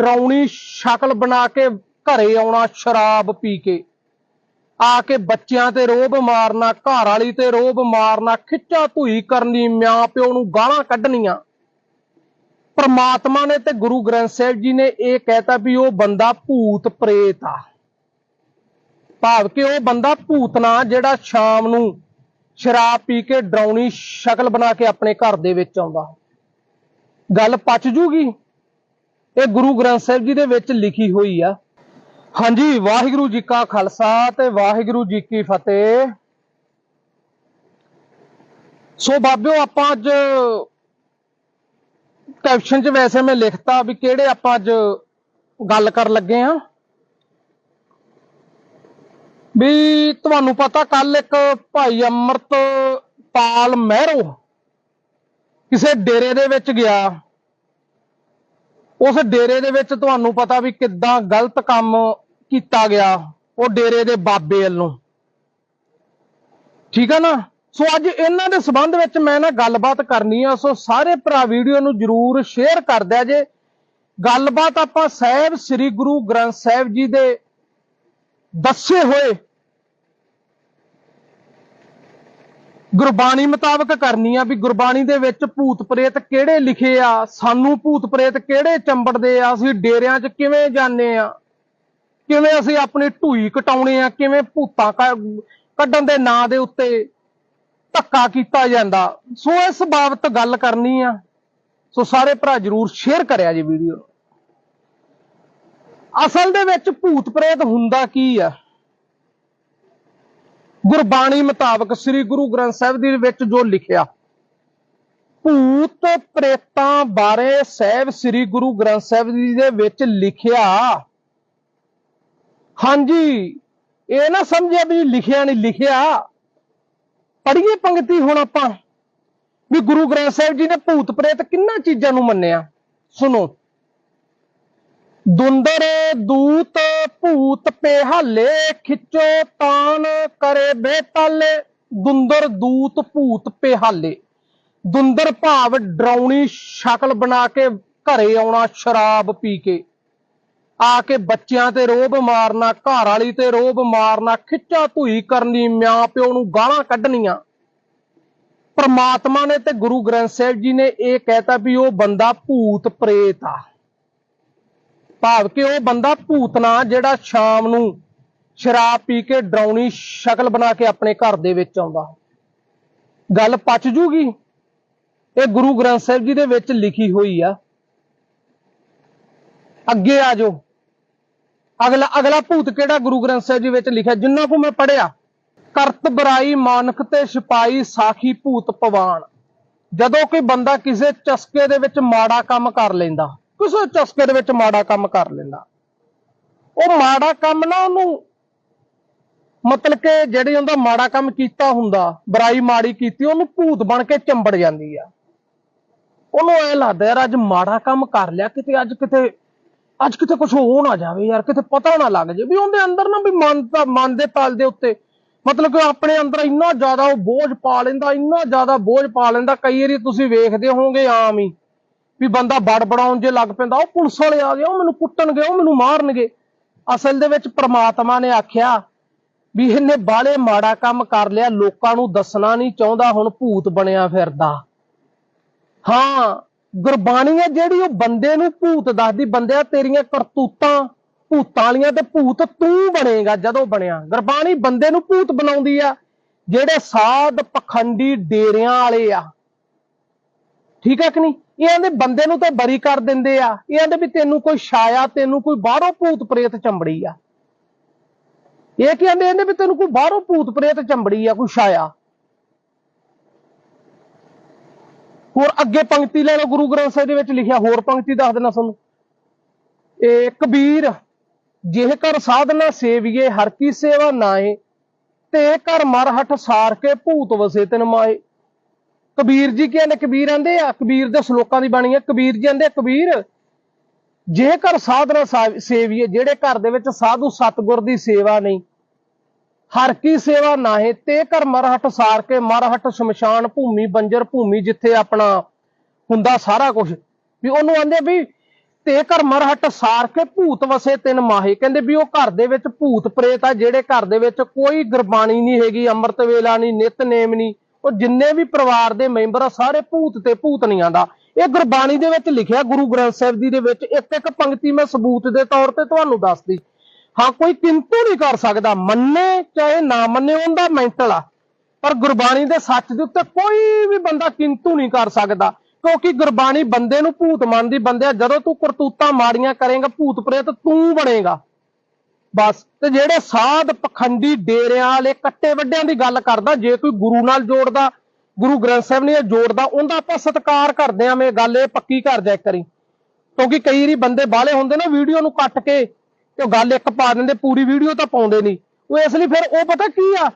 ਡਰਾਉਣੀ ਸ਼ਕਲ ਬਣਾ ਕੇ ਘਰੇ ਆਉਣਾ ਸ਼ਰਾਬ ਪੀ ਕੇ। ਆ ਕੇ ਬੱਚਿਆਂ ਤੇ ਰੋਬ ਮਾਰਨਾ, ਘਰ ਵਾਲੀ ਤੇ ਰੋਬ ਮਾਰਨਾ, ਖਿੱਚਾ ਧੂਈ ਕਰਨੀ, ਮਾਂ ਪਿਓ ਨੂੰ ਗਾਲਾਂ ਕੱਢਣੀਆਂ। ਪਰਮਾਤਮਾ ਨੇ ਤੇ ਗੁਰੂ ਗ੍ਰੰਥ ਸਾਹਿਬ ਜੀ ਨੇ ਇਹ ਕਹਿਤਾ ਵੀ ਉਹ ਬੰਦਾ ਭੂਤ ਪ੍ਰੇਤ ਆ। ਭਾਵ ਕਿ ਉਹ ਬੰਦਾ ਭੂਤਨਾ ਜਿਹੜਾ ਸ਼ਾਮ ਨੂੰ ਸ਼ਰਾਬ ਪੀ ਕੇ ਡਰਾਉਣੀ ਸ਼ਕਲ ਬਣਾ ਕੇ ਆਪਣੇ ਘਰ ਦੇ ਵਿੱਚ ਆਉਂਦਾ। ਗੱਲ ਪਚ ਜੂਗੀ? ਇਹ ਗੁਰੂ ਗ੍ਰੰਥ ਸਾਹਿਬ ਜੀ ਦੇ ਵਿੱਚ ਲਿਖੀ ਹੋਈ ਆ। ਹਾਂਜੀ, ਵਾਹਿਗੁਰੂ ਜੀ ਕਾ ਖਾਲਸਾ ਤੇ ਵਾਹਿਗੁਰੂ ਜੀ ਕੀ ਫਤਿਹ। ਸੋ ਬਾਬਿਓ, ਆਪਾਂ ਅੱਜ ਕੈਪਸ਼ਨ 'ਚ ਵੈਸੇ ਮੈਂ ਲਿਖਤਾ ਵੀ ਕਿਹੜੇ ਆਪਾਂ ਅੱਜ ਗੱਲ ਕਰਨ ਲੱਗੇ ਆ। ਵੀ ਤੁਹਾਨੂੰ ਪਤਾ ਕੱਲ ਇੱਕ ਭਾਈ ਅਮਰਤਪਾਲ ਮਹਿਰੋ ਕਿਸੇ ਡੇਰੇ ਦੇ ਵਿੱਚ ਗਿਆ। ਉਸ ਡੇਰੇ ਦੇ ਵਿੱਚ ਤੁਹਾਨੂੰ ਪਤਾ ਵੀ ਕਿੱਦਾਂ ਗਲਤ ਕੰਮ ਕੀਤਾ ਗਿਆ, ਉਹ ਡੇਰੇ ਦੇ ਬਾਬੇ ਵੱਲੋਂ। ਠੀਕ ਹੈ ਨਾ? ਸੋ ਅੱਜ ਇਹਨਾਂ ਦੇ ਸਬੰਧ ਵਿੱਚ ਮੈਂ ਨਾ ਗੱਲਬਾਤ ਕਰਨੀ ਆ, ਸੋ ਸਾਰੇ ਭਰਾ ਵੀਡੀਓ ਨੂੰ ਜਰੂਰ ਸ਼ੇਅਰ ਕਰ ਦਿਆ ਜੇ। ਗੱਲਬਾਤ ਆਪਾਂ ਸਾਹਿਬ ਸ੍ਰੀ ਗੁਰੂ ਗ੍ਰੰਥ ਸਾਹਿਬ ਜੀ ਦੇ ਦੱਸੇ ਹੋਏ ਗੁਰਬਾਣੀ ਮੁਤਾਬਕ ਕਰਨੀ ਆ ਵੀ ਗੁਰਬਾਣੀ ਦੇ ਵਿੱਚ ਭੂਤ ਪ੍ਰੇਤ ਕਿਹੜੇ ਲਿਖੇ ਆ, ਸਾਨੂੰ ਭੂਤ ਪ੍ਰੇਤ ਕਿਹੜੇ ਚੰਬੜਦੇ ਆ, ਅਸੀਂ ਡੇਰਿਆਂ 'ਚ ਕਿਵੇਂ ਜਾਂਦੇ ਆ? ਕਿਵੇਂ ਅਸੀਂ ਆਪਣੀ ਢੂਈ ਕਟਾਉਣੇ ਆ, ਕਿਵੇਂ ਭੂਤਾਂ ਕੱਢਣ ਦੇ ਨਾਂ ਦੇ ਉੱਤੇ ਧੱਕਾ ਕੀਤਾ ਜਾਂਦਾ? ਸੋ ਇਸ ਬਾਬਤ ਗੱਲ ਕਰਨੀ ਆ। ਸੋ ਸਾਰੇ ਭਰਾ ਜਰੂਰ ਸ਼ੇਅਰ ਕਰਿਆ ਜੀ ਵੀਡੀਓ ਅਸਲ ਦੇ ਵਿੱਚ ਭੂਤ ਪ੍ਰੇਤ ਹੁੰਦਾ ਕੀ ਆ? ਗੁਰਬਾਣੀ ਮੁਤਾਬਕ ਸ੍ਰੀ ਗੁਰੂ ਗ੍ਰੰਥ ਸਾਹਿਬ ਦੇ ਵਿੱਚ ਜੋ ਲਿਖਿਆ, ਭੂਤ ਪ੍ਰੇਤਾਂ ਬਾਰੇ ਸਾਹਿਬ ਸ੍ਰੀ ਗੁਰੂ ਗ੍ਰੰਥ ਸਾਹਿਬ ਜੀ ਦੇ ਵਿੱਚ ਲਿਖਿਆ। ਹਾਂਜੀ, ਇਹ ਨਾ ਸਮਝਿਆ ਵੀ ਲਿਖਿਆ ਨਹੀਂ, ਲਿਖਿਆ। ਪੜ੍ਹੀਏ ਪੰਕਤੀ ਹੁਣ ਆਪਾਂ, ਵੀ ਗੁਰੂ ਗ੍ਰੰਥ ਸਾਹਿਬ ਜੀ ਨੇ ਭੂਤ ਪ੍ਰੇਤ ਕਿੰਨਾ ਚੀਜ਼ਾਂ ਨੂੰ ਮੰਨਿਆ? ਸੁਣੋ। ਦੁੰਦਰ ਦੂਤ ਭੂਤ ਪੇਹਾਲੇ ਖਿੱਚੋ ਤਾਨ ਕਰੇ ਬੇਤਾਲੇ। ਦੁੰਦਰ ਦੂਤ ਭੂਤ ਪੇਹਾਲੇ। ਦੁੰਦਰ ਭਾਵ ਡਰਾਉਣੀ ਸ਼ਕਲ ਬਣਾ ਕੇ ਘਰੇ ਆਉਣਾ ਸ਼ਰਾਬ ਪੀ ਕੇ। ਆ ਕੇ ਬੱਚਿਆਂ ਤੇ ਰੋਬ ਮਾਰਨਾ, ਘਰ ਵਾਲੀ ਤੇ ਰੋਬ ਮਾਰਨਾ, ਖਿੱਚਾ ਧੂਈ ਕਰਨੀ ਮਿਆਂ ਪਿਓ ਨੂੰ ਗਾਲਾਂ ਕੱਢਣੀਆਂ। ਪਰਮਾਤਮਾ ਨੇ ਤੇ ਗੁਰੂ ਗ੍ਰੰਥ ਸਾਹਿਬ ਜੀ ਨੇ ਇਹ ਕਹਿਤਾ ਵੀ ਉਹ ਬੰਦਾ ਭੂਤ ਪ੍ਰੇਤ ਆ। ਭਾਵ ਕਿ ਉਹ ਬੰਦਾ ਭੂਤਨਾ ਜਿਹੜਾ ਸ਼ਾਮ ਨੂੰ ਸ਼ਰਾਬ ਪੀ ਕੇ ਡਰਾਉਣੀ ਸ਼ਕਲ ਬਣਾ ਕੇ ਆਪਣੇ ਘਰ ਦੇ ਵਿੱਚ ਆਉਂਦਾ। ਗੱਲ ਪਚ ਜੂਗੀ? ਇਹ ਗੁਰੂ ਗ੍ਰੰਥ ਸਾਹਿਬ ਜੀ ਦੇ ਵਿੱਚ ਲਿਖੀ ਹੋਈ ਆ। ਅੱਗੇ ਆ ਜਾਓ। ਅਗਲਾ ਅਗਲਾ ਭੂਤ ਕਿਹੜਾ ਗੁਰੂ ਗ੍ਰੰਥ ਸਾਹਿਬ ਜੀ ਵਿੱਚ ਲਿਖਿਆ? ਜਿੰਨਾ ਕੋ ਮੈਂ ਪੜਿਆ ਕਰਤ ਬਰਾਈ ਮਾਨਕ ਤੇ ਸਿਪਾਈ ਸਾਖੀ ਭੂਤ ਪਵਾਨ ਜਦੋਂ ਕੋਈ ਬੰਦਾ ਕਿਸੇ ਚਸਕੇ ਦੇ ਵਿੱਚ ਮਾੜਾ ਕੰਮ ਕਰ ਲੈਂਦਾ ਕਿਸੇ ਚਸਕੇ ਦੇ ਵਿੱਚ ਮਾੜਾ ਕੰਮ ਕਰ ਲੈਂਦਾ। ਉਹ ਮਾੜਾ ਕੰਮ ਨਾ ਉਹਨੂੰ ਮਤਲਬ ਕਿ ਜਿਹੜੀ ਉਹਦਾ ਮਾੜਾ ਕੰਮ ਕੀਤਾ ਹੁੰਦਾ, ਬੁਰਾਈ ਮਾੜੀ ਕੀਤੀ, ਉਹਨੂੰ ਭੂਤ ਬਣ ਕੇ ਚੰਬੜ ਜਾਂਦੀ ਆ। ਉਹਨੂੰ ਐ ਲੱਗਦਾ ਯਾਰ, ਅੱਜ ਮਾੜਾ ਕੰਮ ਕਰ ਲਿਆ, ਕਿਤੇ ਅੱਜ ਕਿਤੇ ਅੱਜ ਕਿਤੇ ਕੁਝ ਹੋ ਨਾ ਜਾਵੇ ਯਾਰ, ਕਿਤੇ ਪਤਾ ਨਾ ਲੱਗ ਜਾਵੇ ਵੀ ਉਹਦੇ ਅੰਦਰ ਨਾ ਵੀ ਮਨ ਦਾ ਮਨ ਦੇ ਤਲ ਦੇ ਉੱਤੇ, ਮਤਲਬ ਕਿ ਆਪਣੇ ਅੰਦਰ ਇੰਨਾ ਜ਼ਿਆਦਾ ਉਹ ਬੋਝ ਪਾ ਲੈਂਦਾ, ਇੰਨਾ ਜ਼ਿਆਦਾ ਬੋਝ ਪਾ ਲੈਂਦਾ, ਕਈ ਵਾਰੀ ਤੁਸੀਂ ਵੇਖਦੇ ਹੋਵੋਗੇ ਆਮ ਹੀ। ਵੀ ਬੰਦਾ ਬੜਬੜਾਉਣ ਜੇ ਲੱਗ ਪੈਂਦਾ, ਉਹ ਪੁਲਿਸ ਵਾਲੇ ਆ ਗਏ, ਉਹ ਮੈਨੂੰ ਕੁੱਟਣਗੇ, ਉਹ ਮੈਨੂੰ ਮਾਰਨਗੇ। ਅਸਲ ਦੇ ਵਿੱਚ ਪ੍ਰਮਾਤਮਾ ਨੇ ਆਖਿਆ ਵੀ ਇਹਨੇ ਬਾਲੇ ਮਾੜਾ ਕੰਮ ਕਰ ਲਿਆ, ਲੋਕਾਂ ਨੂੰ ਦੱਸਣਾ ਨਹੀਂ ਚਾਹੁੰਦਾ, ਹੁਣ ਭੂਤ ਬਣਿਆ ਫਿਰਦਾ। ਹਾਂ, ਗੁਰਬਾਣੀ ਹੈ ਜਿਹੜੀ ਉਹ ਬੰਦੇ ਨੂੰ ਭੂਤ ਦੱਸਦੀ ਬੰਦਿਆ ਤੇਰੀਆਂ ਕਰਤੂਤਾਂ, ਭੂਤਾਂ ਵਾਲੀਆਂ ਤੇ ਭੂਤ ਤੂੰ ਬਣੇਗਾ, ਜਦੋਂ ਬਣਿਆ। ਗੁਰਬਾਣੀ ਬੰਦੇ ਨੂੰ ਭੂਤ ਬਣਾਉਂਦੀ ਆ, ਜਿਹੜੇ ਸਾਧ ਪਖੰਡੀ ਡੇਰਿਆਂ ਵਾਲੇ ਆ। ਠੀਕ ਹੈ ਕਿ ਨਹੀਂ? ਇਹ ਆਂਦੇ ਬੰਦੇ ਨੂੰ ਤਾਂ ਬਰੀ ਕਰ ਦਿੰਦੇ ਆ। ਇਹ ਆਂਦੇ ਵੀ ਤੈਨੂੰ ਕੋਈ ਛਾਇਆ, ਤੈਨੂੰ ਕੋਈ ਬਾਹਰੋਂ ਭੂਤ ਪ੍ਰੇਤ ਚੰਬੜੀ ਆ। ਇਹ ਕਹਿੰਦੇ ਆਂਦੇ? ਇਹਨੇ ਵੀ ਤੈਨੂੰ ਕੋਈ ਬਾਹਰੋਂ ਭੂਤ ਪ੍ਰੇਤ ਚੰਬੜੀ ਆ, ਕੋਈ ਛਾਇਆ। ਹੋਰ ਅੱਗੇ ਪੰਕਤੀ ਲੈ ਲਓ, ਗੁਰੂ ਗ੍ਰੰਥ ਸਾਹਿਬ ਦੇ ਵਿੱਚ ਲਿਖਿਆ, ਹੋਰ ਪੰਕਤੀ ਦੱਸ ਦਿੰਦਾ ਤੁਹਾਨੂੰ। ਇਹ ਕਬੀਰ, ਜਿਹ ਕਰ ਸਾਧਨਾ ਸੇਵੀਏ, ਹਰ ਕੀ ਸੇਵਾ ਨਾਏ, ਤੇ ਕਰ ਮਰ ਹਟ ਸਾਰ ਕੇ ਭੂਤ ਵਸੇ ਤਿਨ ਮਾਏ। ਕਬੀਰ ਜੀ ਕਹਿੰਦੇ? ਕਬੀਰ ਆਂਦੇ ਆ, ਕਬੀਰ ਦੇ ਸ਼ਲੋਕਾਂ ਦੀ ਬਾਣੀ ਹੈ ਕਬੀਰ ਜੀ ਆਂਦੇ ਕਬੀਰ, ਜੇ ਘਰ ਸਾਧਨਾ ਸਾ- ਸੇਵੀਏ, ਜਿਹੜੇ ਘਰ ਦੇ ਵਿੱਚ ਸਾਧੂ ਸਤਗੁਰ ਦੀ ਸੇਵਾ ਨਹੀਂ, ਹਰ ਕੀ ਸੇਵਾ ਨਾਹੇ, ਤੇ ਕਰ ਮਰਹਟ ਸਾਰ ਕੇ, ਮਰਹਟ ਸ਼ਮਸ਼ਾਨ ਭੂਮੀ, ਬੰਜਰ ਭੂਮੀ, ਜਿੱਥੇ ਆਪਣਾ ਹੁੰਦਾ ਸਾਰਾ ਕੁਝ ਵੀ ਉਹਨੂੰ ਆਂਦੇ ਵੀ ਤੇ ਘਰ ਮਰਹਟ ਸਾਰ ਕੇ, ਭੂਤ ਵਸੇ ਤਿੰਨ ਮਾਹੇ। ਕਹਿੰਦੇ ਵੀ ਉਹ ਘਰ ਦੇ ਵਿੱਚ ਭੂਤ ਪ੍ਰੇਤ ਆ, ਜਿਹੜੇ ਘਰ ਦੇ ਵਿੱਚ ਕੋਈ ਗੁਰਬਾਣੀ ਨਹੀਂ ਹੈਗੀ, ਅੰਮ੍ਰਿਤ ਵੇਲਾ ਨਹੀਂ ਨਿਤਨੇਮ ਨਹੀਂ। ਉਹ ਜਿੰਨੇ ਵੀ ਪਰਿਵਾਰ ਦੇ ਮੈਂਬਰ ਆ, ਸਾਰੇ ਭੂਤ ਤੇ ਭੂਤਨੀਆਂ ਦਾ। ਇਹ ਗੁਰਬਾਣੀ ਦੇ ਵਿੱਚ ਲਿਖਿਆ, ਗੁਰੂ ਗ੍ਰੰਥ ਸਾਹਿਬ ਜੀ ਦੇ ਵਿੱਚ ਇੱਕ ਇੱਕ ਪੰਕਤੀ ਮੈਂ ਸਬੂਤ ਦੇ ਤੌਰ ਤੇ ਤੁਹਾਨੂੰ ਦੱਸਦੀ। ਹਾਂ, ਕੋਈ ਕਿੰਤੂ ਨਹੀਂ ਕਰ ਸਕਦਾ। ਮੰਨੇ ਚਾਹੇ ਨਾ ਮੰਨੇ, ਉਹਦਾ ਮੈਂਟਲ ਆ। ਪਰ ਗੁਰਬਾਣੀ ਦੇ ਸੱਚ ਦੇ ਉੱਤੇ ਕੋਈ ਵੀ ਬੰਦਾ ਕਿੰਤੂ ਨਹੀਂ ਕਰ ਸਕਦਾ। ਕਿਉਂਕਿ ਗੁਰਬਾਣੀ ਬੰਦੇ ਨੂੰ ਭੂਤ ਮੰਨਦੀ ਬੰਦਿਆ ਜਦੋਂ ਤੂੰ ਕਰਤੂਤਾਂ ਮਾੜੀਆਂ ਕਰੇਗਾ, ਭੂਤ ਪ੍ਰੇਤ ਤੂੰ ਬਣੇਗਾ। ਬਸ, ਤੇ ਜਿਹੜੇ ਸਾਧ ਪਖੰਡੀ ਡੇਰਿਆਂ ਵਾਲੇ ਕੱਟੇ ਵੱਡਿਆਂ ਦੀ ਗੱਲ ਕਰਦਾ, ਜੇ ਕੋਈ ਗੁਰੂ ਨਾਲ ਜੋੜਦਾ, ਗੁਰੂ ਗ੍ਰੰਥ ਸਾਹਿਬ ਨੇ ਜੋੜਦਾ, ਉਹਦਾ ਆਪਾਂ ਸਤਿਕਾਰ ਕਰਦੇ ਆਂ ਮੈਂ ਗੱਲ ਇਹ ਪੱਕੀ ਕਰ ਜਾ ਕਰੀ ਕਿਉਂਕਿ ਕਈ ਵਾਰੀ ਬੰਦੇ ਬਾਹਲੇ ਹੁੰਦੇ ਨਾ, ਵੀਡੀਓ ਨੂੰ ਕੱਟ ਕੇ ਤੇ ਉਹ ਗੱਲ ਇੱਕ ਪਾ ਦਿੰਦੇ, ਪੂਰੀ ਵੀਡੀਓ ਤਾਂ ਪਾਉਂਦੇ ਨਹੀਂ। ਉਹ ਇਸ ਲਈ ਫਿਰ ਉਹ ਪਤਾ ਕੀ ਆ?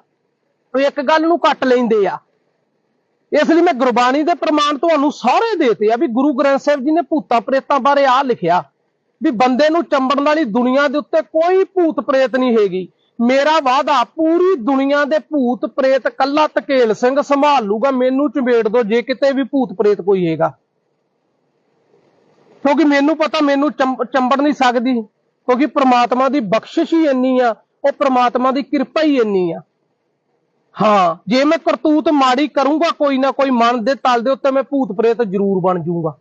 ਉਹ ਇੱਕ ਗੱਲ ਨੂੰ ਕੱਟ ਲੈਂਦੇ ਆ। ਇਸ ਲਈ ਮੈਂ ਗੁਰਬਾਣੀ ਦੇ ਪ੍ਰਮਾਣ ਤੁਹਾਨੂੰ ਸਾਰੇ ਦੇਤੇ ਆ ਵੀ ਗੁਰੂ ਗ੍ਰੰਥ ਸਾਹਿਬ ਜੀ ਨੇ ਭੂਤਾਂ ਪ੍ਰੇਤਾਂ ਬਾਰੇ ਆ ਲਿਖਿਆ। ਵੀ ਬੰਦੇ ਨੂੰ ਚੰਬੜਨ ਵਾਲੀ ਦੁਨੀਆ ਦੇ ਉੱਤੇ ਕੋਈ ਭੂਤ ਪ੍ਰੇਤ ਨਹੀਂ ਹੈਗੀ। ਮੇਰਾ ਵਾਅਦਾ ਪੂਰੀ ਦੁਨੀਆ ਦੇ ਭੂਤ ਪ੍ਰੇਤ ਕੱਲਾ ਧਕੇਲ ਸਿੰਘ ਸੰਭਾਲ ਲੂਗਾ, ਮੈਨੂੰ ਚੰਬੇੜ ਦੋ, ਜੇ ਕਿਤੇ ਵੀ ਭੂਤ ਪ੍ਰੇਤ ਕੋਈ ਹੈਗਾ। ਕਿਉਂਕਿ ਮੈਨੂੰ ਪਤਾ, ਮੈਨੂੰ ਚੰਬ- ਚੰਬੜ ਨਹੀਂ ਸਕਦੀ, ਕਿਉਂਕਿ ਪ੍ਰਮਾਤਮਾ ਦੀ ਬਖਸ਼ਿਸ਼ ਹੀ ਇੰਨੀ ਆ, ਉਹ ਪ੍ਰਮਾਤਮਾ ਦੀ ਕਿਰਪਾ ਹੀ ਇੰਨੀ ਆ। ਹਾਂ, ਜੇ ਮੈਂ ਕਰਤੂਤ ਮਾੜੀ ਕਰੂੰਗਾ, ਕੋਈ ਨਾ ਕੋਈ ਮਨ ਦੇ ਤਲ ਦੇ ਉੱਤੇ ਮੈਂ ਭੂਤ ਪ੍ਰੇਤ ਜ਼ਰੂਰ ਬਣ ਜਾਊਂਗਾ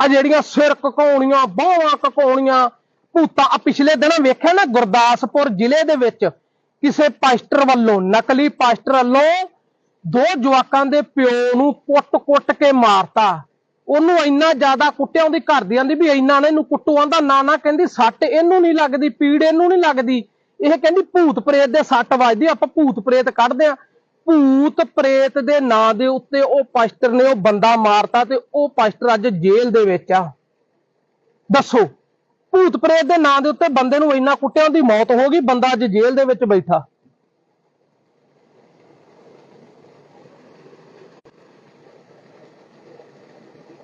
ਆ ਜਿਹੜੀਆਂ ਸਿਰ ਕਕਾਉਣੀਆਂ, ਬਾਹਾਂ ਕਕਾਉਣੀਆਂ, ਭੂਤਾਂ। ਆ ਪਿਛਲੇ ਦਿਨਾਂ ਵੇਖਿਆ ਨਾ ਗੁਰਦਾਸਪੁਰ ਜ਼ਿਲ੍ਹੇ ਦੇ ਵਿੱਚ ਕਿਸੇ ਪਾਸਟਰ ਵੱਲੋਂ, ਨਕਲੀ ਪਾਸਟਰ ਵੱਲੋਂ ਦੋ ਜਵਾਕਾਂ ਦੇ ਪਿਓ ਨੂੰ ਕੁੱਟ-ਕੁੱਟ ਕੇ ਮਾਰਤਾ। ਉਹਨੂੰ ਇੰਨਾ ਜ਼ਿਆਦਾ ਕੁੱਟਿਆ ਉਹਦੀ ਘਰ ਦੀ ਵੀ ਇੰਨਾ ਨਾ ਇਹਨੂੰ ਕੁੱਟੂ। ਆਂਦਾ ਨਾ ਨਾ ਕਹਿੰਦੀ, ਸੱਟ ਇਹਨੂੰ ਨਹੀਂ ਲੱਗਦੀ, ਪੀੜ ਇਹਨੂੰ ਨਹੀਂ ਲੱਗਦੀ। ਇਹ ਕਹਿੰਦੀ ਭੂਤ ਪ੍ਰੇਤ ਦੇ ਸੱਟ ਵੱਜਦੀ, ਆਪਾਂ ਭੂਤ ਪ੍ਰੇਤ ਕੱਢਦੇ ਆ। ਭੂਤ ਪ੍ਰੇਤ ਦੇ ਨਾਂ ਦੇ ਉੱਤੇ ਉਹ ਪਾਸਟਰ ਨੇ ਉਹ ਬੰਦਾ ਮਾਰਤਾ ਤੇ ਉਹ ਪਾਸਟਰ ਅੱਜ ਜੇਲ੍ਹ ਦੇ ਵਿੱਚ ਆ। ਦੱਸੋ, ਭੂਤ ਪ੍ਰੇਤ ਦੇ ਨਾਂ ਦੇ ਉੱਤੇ ਬੰਦੇ ਨੂੰ ਇੰਨਾ ਕੁੱਟਿਆ ਉਹਦੀ ਮੌਤ ਹੋ ਗਈ, ਬੰਦਾ ਅੱਜ ਜੇਲ੍ਹ ਦੇ ਵਿੱਚ ਬੈਠਾ।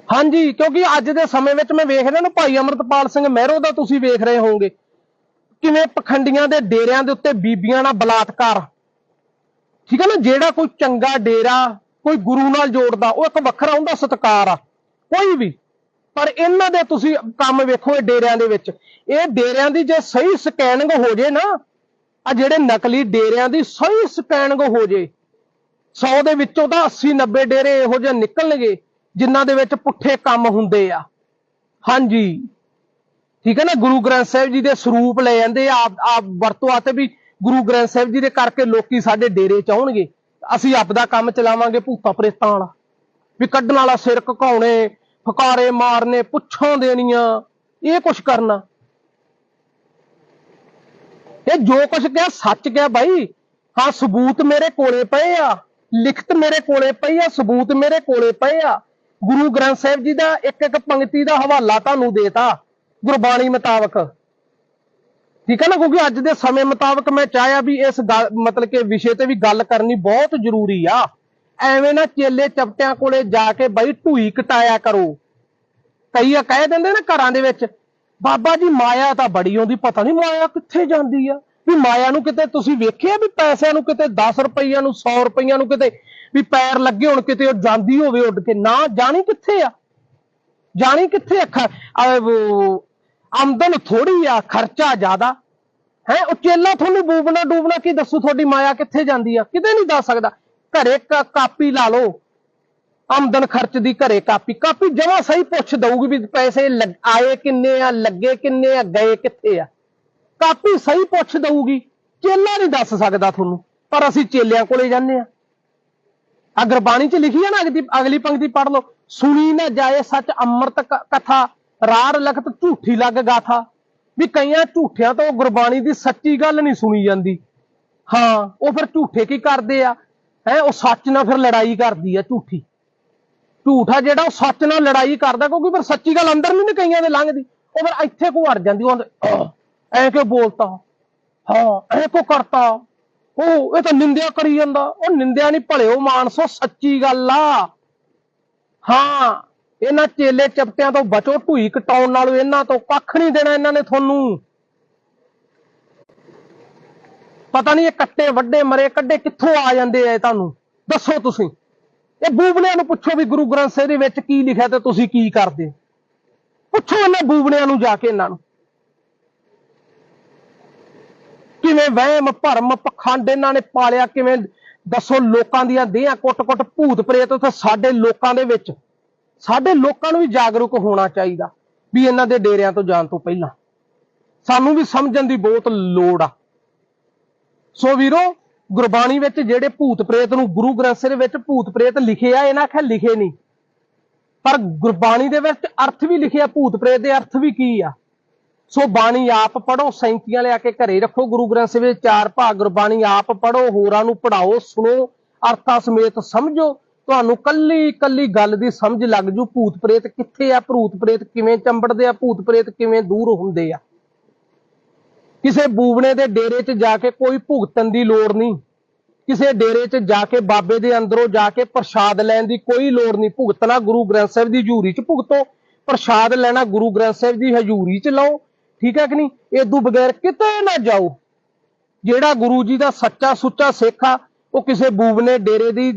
ਹਾਂਜੀ, ਕਿਉਂਕਿ ਅੱਜ ਦੇ ਸਮੇਂ ਵਿੱਚ ਮੈਂ ਵੇਖ ਰਿਹਾ ਨਾ, ਭਾਈ ਅਮਰਤਪਾਲ ਸਿੰਘ ਮਹਿਰੋ ਦਾ ਤੁਸੀਂ ਵੇਖ ਰਹੇ ਹੋਵੋਗੇ। ਕਿਵੇਂ ਪਖੰਡੀਆਂ ਦੇ ਡੇਰਿਆਂ ਦੇ ਉੱਤੇ ਬੀਬੀਆਂ ਨਾਲ ਬਲਾਤਕਾਰ। ਠੀਕ ਹੈ ਨਾ, ਜਿਹੜਾ ਕੋਈ ਚੰਗਾ ਡੇਰਾ ਕੋਈ ਗੁਰੂ ਨਾਲ ਜੋੜਦਾ, ਉਹ ਇੱਕ ਵੱਖਰਾ ਹੁੰਦਾ ਸਤਕਾਰ ਆ, ਕੋਈ ਵੀ। ਪਰ ਇਹਨਾਂ ਦੇ ਤੁਸੀਂ ਕੰਮ ਵੇਖੋ ਇਹ ਡੇਰਿਆਂ ਦੇ ਵਿੱਚ। ਇਹ ਡੇਰਿਆਂ ਦੀ ਜੇ ਸਹੀ ਸਕੈਨਿੰਗ ਹੋ ਜੇ ਨਾ ਆ ਜਿਹੜੇ ਨਕਲੀ ਡੇਰਿਆਂ ਦੀ ਸਹੀ ਸਕੈਨਿੰਗ ਹੋ ਜੇ 100 ਦੇ ਵਿੱਚੋਂ ਤਾਂ 80 90 ਡੇਰੇ ਇਹੋ ਜਿਹੇ ਨਿਕਲਣਗੇ, ਜਿਨ੍ਹਾਂ ਦੇ ਵਿੱਚ ਪੁੱਠੇ ਕੰਮ ਹੁੰਦੇ ਆ। ਹਾਂਜੀ। ਠੀਕ ਹੈ ਨਾ, ਗੁਰੂ ਗ੍ਰੰਥ ਸਾਹਿਬ ਜੀ ਦੇ ਸਰੂਪ ਲੈ ਜਾਂਦੇ ਆ, ਆਪ ਆਪ ਵਰਤੋਂ ਆਤੇ ਵੀ ਗੁਰੂ ਗ੍ਰੰਥ ਸਾਹਿਬ ਜੀ ਦੇ ਕਰਕੇ ਲੋਕੀ ਸਾਡੇ ਡੇਰੇ ਚ ਆਉਣਗੇ। ਅਸੀਂ ਆਪਦਾ ਕੰਮ ਚਲਾਵਾਂਗੇ ਭੂਤਾਂ ਪ੍ਰੇਤਾਂ ਵਾਲਾ। ਵੀ ਕੱਢਣ ਵਾਲਾ ਸਿਰ ਘਕਾਉਣੇ, ਫਕਾਰੇ ਮਾਰਨੇ, ਪੁੱਛਾਂ ਦੇਣੀਆਂ, ਇਹ ਕੁਛ ਕਰਨਾ। ਇਹ ਜੋ ਕੁਛ ਕਿਹਾ ਸੱਚ ਕਿਹਾ ਬਾਈ। ਹਾਂ, ਸਬੂਤ ਮੇਰੇ ਕੋਲੇ ਪਏ ਆ। ਲਿਖਤ ਮੇਰੇ ਕੋਲੇ ਪਈ ਆ, ਸਬੂਤ ਮੇਰੇ ਕੋਲੇ ਪਏ ਆ। ਗੁਰੂ ਗ੍ਰੰਥ ਸਾਹਿਬ ਜੀ ਦਾ ਇੱਕ ਇੱਕ ਪੰਕਤੀ ਦਾ ਹਵਾਲਾ ਤੁਹਾਨੂੰ ਦੇਤਾ। ਗੁਰਬਾਣੀ ਮੁਤਾਬਕ। ਠੀਕ ਹੈ ਨਾ ਕਿਉਂਕਿ ਅੱਜ ਦੇ ਸਮੇਂ ਮੁਤਾਬਕ ਮੈਂ ਚਾਹਿਆ ਵੀ ਇਸ ਮਤਲਬ ਕਿ ਵਿਸ਼ੇ ਤੇ ਵੀ ਗੱਲ ਕਰਨੀ ਬਹੁਤ ਜ਼ਰੂਰੀ ਆ। ਐਵੇਂ ਨਾ ਚੇਲੇ ਚਪਟਿਆਂ ਕੋਲੇ ਜਾ ਕੇ ਬਈ ਢੂਈ ਕਟਾਇਆ ਕਰੋ। ਕਈ ਆ ਕਹਿ ਦਿੰਦੇ ਨਾ ਘਰਾਂ ਦੇ ਵਿੱਚ, ਬਾਬਾ ਜੀ, ਮਾਇਆ ਤਾਂ ਬੜੀ ਆਉਂਦੀ, ਪਤਾ ਨਹੀਂ ਮਾਇਆ ਕਿੱਥੇ ਜਾਂਦੀ ਆ? ਵੀ ਮਾਇਆ ਨੂੰ ਕਿਤੇ ਤੁਸੀਂ ਵੇਖਿਆ ਵੀ ਪੈਸਿਆਂ ਨੂੰ ਕਿਤੇ 10 ਰੁਪਈਆ ਨੂੰ 100 ਰੁਪਈਆ ਨੂੰ ਕਿਤੇ ਵੀ ਪੈਰ ਲੱਗੇ ਹੋਣ, ਕਿਤੇ ਉਹ ਜਾਂਦੀ ਹੋਵੇ ਉੱਡ ਕੇ, ਨਾ, ਜਾਣੀ ਕਿੱਥੇ ਆ? ਜਾਣੀ ਕਿੱਥੇ ਅੱਖਾਂ? ਆਮਦਨ ਥੋੜੀ ਆ, ਖਰਚਾ ਜ਼ਿਆਦਾ। ਹੈ ਉਹ ਚੇਲਾ ਤੁਹਾਨੂੰ ਡੂਬਣਾ ਡੂਬਣਾ, ਕੀ ਦੱਸੂ ਤੁਹਾਡੀ ਮਾਇਆ ਕਿੱਥੇ ਜਾਂਦੀ ਆ? ਕਿਤੇ ਨਹੀਂ ਦੱਸ ਸਕਦਾ। ਘਰੇ ਕਾਪੀ ਲਾ ਲਓ। ਆਮਦਨ ਖਰਚ ਦੀ ਘਰੇ ਕਾਪੀ। ਕਾਪੀ ਜਮਾ ਸਹੀ ਪੁੱਛ ਦਊਗੀ ਵੀ ਪੈਸੇ ਆਏ ਕਿੰਨੇ ਆ, ਲੱਗੇ ਕਿੰਨੇ ਆ, ਗਏ ਕਿੱਥੇ ਆ। ਕਾਪੀ ਸਹੀ ਪੁੱਛ ਦਊਗੀ। ਚੇਲਾ ਨਹੀਂ ਦੱਸ ਸਕਦਾ ਤੁਹਾਨੂੰ, ਪਰ ਅਸੀਂ ਚੇਲਿਆਂ ਕੋਲੇ ਜਾਂਦੇ ਆ। ਆ ਗੁਰਬਾਣੀ ਚ ਲਿਖੀ ਹੈ ਨਾ ਅਗਲੀ ਅਗਲੀ ਪੰਕਤੀ ਪੜ੍ਹ ਲਓ। ਸੁਣੀ ਨਾ ਜਾਏ ਸੱਚ ਅੰਮ੍ਰਿਤ ਕਥਾ। ਰਾਰ ਲਖਤ ਝੂਠੀ ਲੱਗ ਗਾਥਾ। ਵੀ ਕਈਆਂ ਝੂਠਿਆਂ ਤੋਂ ਗੁਰਬਾਣੀ ਦੀ ਸੱਚੀ ਗੱਲ ਨਹੀਂ ਸੁਣੀ ਜਾਂਦੀ। ਹਾਂ, ਉਹ ਫਿਰ ਝੂਠੇ ਕੀ ਕਰਦੇ ਆ? ਹੈ, ਉਹ ਸੱਚ ਨਾਲ ਫਿਰ ਲੜਾਈ ਕਰਦੀ ਆ ਝੂਠੀ। ਝੂਠਾ ਜਿਹੜਾ ਉਹ ਸੱਚ ਨਾਲ ਲੜਾਈ ਕਰਦਾ, ਕਿਉਂਕਿ ਫਿਰ ਸੱਚੀ ਗੱਲ ਅੰਦਰ ਨਹੀਂ ਨਾ ਕਈਆਂ ਦੇ ਲੰਘਦੀ। ਉਹ ਫਿਰ ਇੱਥੇ ਕੋ ਅੜ ਜਾਂਦੀ, ਉਹ ਐ ਕਿਉਂ ਬੋਲਤਾ? ਹਾਂ, ਐ ਕੋ ਕਰਤਾ? ਉਹ, ਇਹ ਤਾਂ ਨਿੰਦਿਆ ਕਰੀ ਜਾਂਦਾ। ਉਹ ਨਿੰਦਿਆ ਨਹੀਂ, ਭਲਿਓ ਮਾਨਸੋ ਸੱਚੀ ਗੱਲ ਆ। ਹਾਂ ਇਹਨਾਂ ਚੇਲੇ ਚਪਟਿਆਂ ਤੋਂ ਬਚੋ, ਢੂਈ ਕਟਾਉਣ ਨਾਲੋਂ ਇਹਨਾਂ ਤੋਂ ਕੱਖ ਨਹੀਂ ਦੇਣਾ ਇਹਨਾਂ ਨੇ ਤੁਹਾਨੂੰ। ਪਤਾ ਨਹੀਂ ਇਹ ਕੱਟੇ, ਵੱਡੇ ਮਰੇ, ਕੱਢੇ ਕਿੱਥੋਂ ਆ ਜਾਂਦੇ ਆ ਤੁਹਾਨੂੰ? ਦੱਸੋ ਤੁਸੀਂ। ਇਹ ਬੂਬਣਿਆਂ ਨੂੰ ਪੁੱਛੋ ਵੀ ਗੁਰੂ ਗ੍ਰੰਥ ਸਾਹਿਬ ਦੇ ਵਿੱਚ ਕੀ ਲਿਖਿਆ ਤੇ ਤੁਸੀਂ ਕੀ ਕਰਦੇ। ਹੋ? ਪੁੱਛੋ ਇਹਨਾਂ ਬੂਬਣਿਆਂ ਨੂੰ ਜਾ ਕੇ ਇਹਨਾਂ ਨੂੰ। ਕਿਵੇਂ ਵਹਿਮ, ਭਰਮ, ਪਖੰਡ ਇਹਨਾਂ ਨੇ ਪਾਲਿਆ, ਕਿਵੇਂ ਦੱਸੋ ਲੋਕਾਂ ਦੀਆਂ ਦੇਹਾਂ ਕੁੱਟ-ਕੁੱਟ ਭੂਤ ਪ੍ਰੇਤ ਉੱਥੇ ਸਾਡੇ ਲੋਕਾਂ ਦੇ ਵਿੱਚ। ਸਾਡੇ ਲੋਕਾਂ ਨੂੰ ਵੀ ਜਾਗਰੂਕ ਹੋਣਾ ਚਾਹੀਦਾ ਵੀ ਇਹਨਾਂ ਦੇ ਡੇਰਿਆਂ ਤੋਂ ਜਾਣ ਤੋਂ ਪਹਿਲਾਂ। ਸਾਨੂੰ ਵੀ ਸਮਝਣ ਦੀ ਬਹੁਤ ਲੋੜ ਆ। ਸੋ ਵੀਰੋ, ਗੁਰਬਾਣੀ ਵਿੱਚ ਜਿਹੜੇ ਭੂਤ ਪ੍ਰੇਤ ਨੂੰ ਗੁਰੂ ਗ੍ਰੰਥ ਸਾਹਿਬ ਵਿੱਚ ਭੂਤ ਪ੍ਰੇਤ ਲਿਖੇ ਆ ਇਹਨਾਂ ਆਖਿਆ ਲਿਖੇ ਨਹੀਂ। ਪਰ ਗੁਰਬਾਣੀ ਦੇ ਵਿੱਚ ਅਰਥ ਵੀ ਲਿਖਿਆ, ਭੂਤ ਪ੍ਰੇਤ ਦੇ ਅਰਥ ਵੀ ਕੀ ਆ? ਸੋ ਬਾਣੀ ਆਪ ਪੜੋ ਸੈਂਤੀਆਂ ਲਿਆ ਕੇ ਘਰੇ ਰੱਖੋ ਗੁਰੂ ਗ੍ਰੰਥ ਸਾਹਿਬ ਦੇ ਚਾਰ ਭਾਗ ਗੁਰਬਾਣੀ ਆਪ ਪੜੋ ਹੋਰਾਂ ਨੂੰ ਪੜਾਓ ਸੁਣੋ, ਅਰਥਾਂ ਸਮੇਤ ਸਮਝੋ ਤੁਹਾਨੂੰ ਕੱਲੀ ਕੱਲੀ ਗੱਲ ਦੀ ਸਮਝ ਲੱਗ ਜੂ ਭੂਤ ਪ੍ਰੇਤ ਕਿੱਥੇ ਆ ਭੂਤ ਪ੍ਰੇਤ ਕਿਵੇਂ ਚੰਬੜਦੇ ਆ, ਭੂਤ ਪ੍ਰੇਤ ਕਿਵੇਂ ਦੂਰ ਹੁੰਦੇ ਆ। ਕਿਸੇ ਬੂਬਣੇ ਦੇ ਡੇਰੇ 'ਚ ਜਾ ਕੇ ਕੋਈ ਭੁਗਤਣ ਦੀ ਲੋੜ ਨਹੀਂ। ਕਿਸੇ ਡੇਰੇ 'ਚ ਜਾ ਕੇ ਬਾਬੇ ਦੇ ਅੰਦਰੋਂ ਜਾ ਕੇ ਪ੍ਰਸ਼ਾਦ ਲੈਣ ਦੀ ਕੋਈ ਲੋੜ ਨਹੀਂ। ਭੁਗਤਣਾ ਗੁਰੂ ਗ੍ਰੰਥ ਸਾਹਿਬ ਦੀ ਹਜ਼ੂਰੀ 'ਚ ਭੁਗਤੋ, ਪ੍ਰਸ਼ਾਦ ਲੈਣਾ ਗੁਰੂ ਗ੍ਰੰਥ ਸਾਹਿਬ ਦੀ ਹਜ਼ੂਰੀ 'ਚ ਲਓ, ਠੀਕ ਹੈ ਕਿ ਨਹੀਂ? ਇਦੋਂ ਬਗੈਰ ਕਿਤੇ ਨਾ ਜਾਓ। ਜਿਹੜਾ ਗੁਰੂ ਜੀ ਦਾ ਸੱਚਾ ਸੁੱਚਾ ਸਿੱਖ ਆ, ਉਹ ਕਿਸੇ ਬੂਬਨੇ ਡੇਰੇ ਦੀ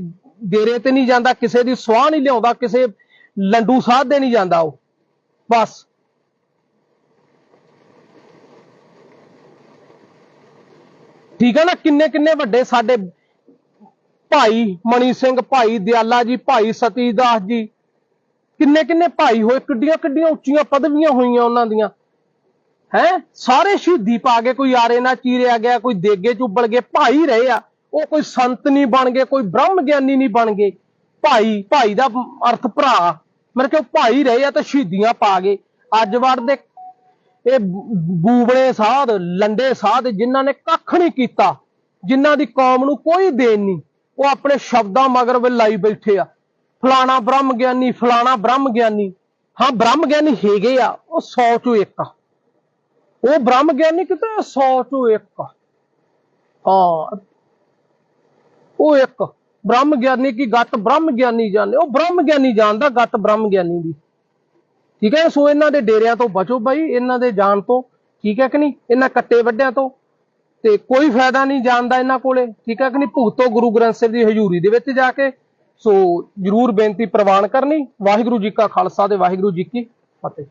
ਡੇਰੇ ਤੇ ਨਹੀਂ ਜਾਂਦਾ, ਕਿਸੇ ਦੀ ਸਵਾਹ ਨਹੀਂ ਲਿਆਉਂਦਾ, ਕਿਸੇ ਲੰਡੂ ਸਾਧ ਦੇ ਨਹੀਂ ਜਾਂਦਾ ਉਹ। ਬਸ। ਠੀਕ ਹੈ ਨਾ? ਕਿੰਨੇ ਕਿੰਨੇ ਵੱਡੇ ਸਾਡੇ ਭਾਈ ਮਣੀ ਸਿੰਘ, ਭਾਈ ਦਿਆਲਾ ਜੀ, ਭਾਈ ਸਤੀਦਾਸ ਜੀ। ਕਿੰਨੇ ਕਿੰਨੇ ਭਾਈ ਹੋਏ? ਕਿੱਡੀਆਂ ਕਿੱਡੀਆਂ ਉੱਚੀਆਂ ਪਦਵੀਆਂ ਹੋਈਆਂ ਉਹਨਾਂ ਦੀਆਂ। ਹੈ? ਸਾਰੇ ਸ਼ਹੀਦੀ ਪਾ ਕੇ ਕੋਈ ਆਰੇ ਨਾਲ ਚੀਰਿਆ ਗਿਆ, ਕੋਈ ਦੇਗੇ ਚੁੱਬਲ ਗਏ, ਭਾਈ ਰਹੇ ਆ। ਉਹ ਕੋਈ ਸੰਤ ਨਹੀਂ ਬਣ ਗਏ, ਕੋਈ ਬ੍ਰਹਮ ਗਿਆਨੀ ਨਹੀਂ ਬਣ ਗਏ। ਭਾਈ ਭਾਈ ਦਾ ਅਰਥ ਭਰਾ। ਮੇਰੇ ਕਿ ਭਾਈ ਰਹੇ ਆ ਤਾਂ ਸ਼ਹੀਦੀਆਂ ਪਾ ਗਏ। ਅੱਜ ਵੜ ਦੇ ਇਹ ਬੂਬੜੇ ਸਾਧ, ਲੰਡੇ ਸਾਧ, ਜਿਨ੍ਹਾਂ ਨੇ ਕੱਖ ਨਹੀਂ ਕੀਤਾ, ਜਿਨ੍ਹਾਂ ਦੀ ਕੌਮ ਨੂੰ ਕੋਈ ਦੇਣ ਨਹੀਂ, ਉਹ ਆਪਣੇ ਸ਼ਬਦਾਂ ਮਗਰ ਲਾਈ ਬੈਠੇ ਆ। ਫਲਾਣਾ ਬ੍ਰਹਮ ਗਿਆਨੀ, ਫਲਾਣਾ ਬ੍ਰਹਮ ਗਿਆਨੀ। ਹਾਂ, ਬ੍ਰਹਮ ਗਿਆਨੀ ਹੈਗੇ ਆ, ਉਹ 100 ਚੋਂ ਇੱਕ ਆ। ਉਹ ਬ੍ਰਹਮ ਗਿਆਨੀ ਕਿਤੇ 100 ਚੋਂ ਇੱਕ ਆ। ਹਾਂ ਉਹ ਇੱਕ ਬ੍ਰਹਮ ਗਿਆਨੀ ਕੀ ਗੱਤ ਬ੍ਰਹਮ ਗਿਆਨੀ ਜਾਣੇ, ਉਹ ਬ੍ਰਹਮ ਗਿਆਨੀ ਜਾਣਦਾ ਗੱਤ ਬ੍ਰਹਮ ਗਿਆਨੀ ਦੀ। ਠੀਕ ਹੈ, ਸੋ ਇਹਨਾਂ ਦੇ ਡੇਰਿਆਂ ਤੋਂ ਬਚੋ ਬਾਈ, ਇਹਨਾਂ ਦੇ ਜਾਣ ਤੋਂ, ਠੀਕ ਹੈ ਕਿ ਨਹੀਂ? ਇਹਨਾਂ ਕੱਟੇ ਵੱਡਿਆਂ ਤੋਂ। ਤੇ ਕੋਈ ਫਾਇਦਾ ਨਹੀਂ ਜਾਣਦਾ ਇਹਨਾਂ ਕੋਲੇ, ਠੀਕ ਹੈ ਕਿ ਨਹੀਂ? ਭੁਗਤੋ ਗੁਰੂ ਗ੍ਰੰਥ ਸਾਹਿਬ ਦੀ ਹਜ਼ੂਰੀ ਦੇ ਵਿੱਚ ਜਾ ਕੇ। ਸੋ ਜਰੂਰ ਬੇਨਤੀ ਪ੍ਰਵਾਨ ਕਰਨੀ। ਵਾਹਿਗੁਰੂ ਜੀ ਕਾ ਖਾਲਸਾ ਤੇ ਵਾਹਿਗੁਰੂ ਜੀ ਕੀ ਫਤਿਹ।